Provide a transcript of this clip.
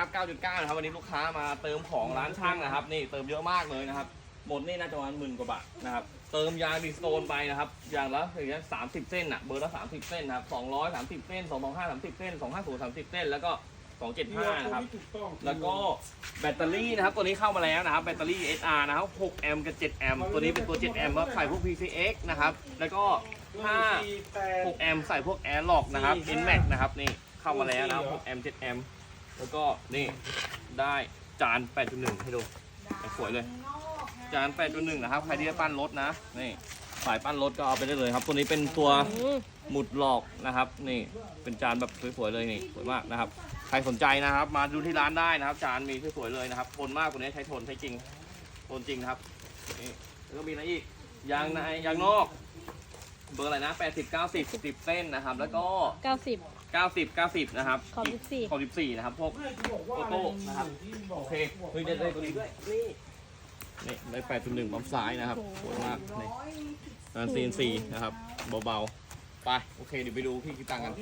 นะครับ 9.9 นะครับ วันนี้ลูกค้ามาเติมของร้านช่างนะครับ นี่เติมเยอะมากเลยนะครับ หมดนี่น่าจะประมาณหมื่นกว่าบาทนะครับ เติมยาบีสโตนไปนะครับ อย่างละอย่างเงี้ยสามสิบเส้นอะเบอร์ละสามสิบเส้นนะครับสองร้อยสามสิบเส้นสองสองห้าสามสิบเส้นสองห้าศูนย์สามสิบเส้น แล้วก็สองเจ็ดห้านะครับ แล้วก็แบตเตอรี่นะครับ ตัวนี้เข้ามาแล้วนะครับ แบตเตอรี่ SR นะครับ6แอมป์กับ7แอมป์ ตัวนี้เป็นตัว7แอมป์ก็ใส่พวก PCX นะครับ แล้วก็5 6แอมป์ใส่พวก Air Lock นะครับ Nmax นะครับนี่เข้ามาแล้วนะครับ6แอมป์7แอมป์ แล้วก็นี่ได้จาน 8.1 ให้ดู สวยเลย จาน 8.1 นะครับ ใครที่จะปั้นรถนะ นี่สายปั้นรถก็เอาไปได้เลยครับ ตัวนี้เป็นตัวหมุดหลอกนะครับ นี่ เป็นจานแบบสวยๆเลยนี่สวยมากนะครับ ใครสนใจนะครับ มาดูที่ร้านได้นะครับ จานมีสวยๆเลยนะครับ ทนมากกว่านี้ใช้ทนใช้จริง ทนจริงนะครับ นี่แล้วก็มีอะไรอีก ยางในยางนอก เบอร์อะไรนะ80 90 10เส้นนะครับ แล้วก็เก้าสิบ90 90นะครับขอบ14ขอบ14นะครับพวกโตโต้นะครับโอเคเฮ้ยได้ได้ตัวนี้ด้วยนี่นี่ได้แปดจุดหนึ่งปั๊มซ้ายนะครับสวยมากนี่งาน CNC นะครับเบาๆไปโอเคเดี๋ยวไปดูพี่คิดตังค์กัน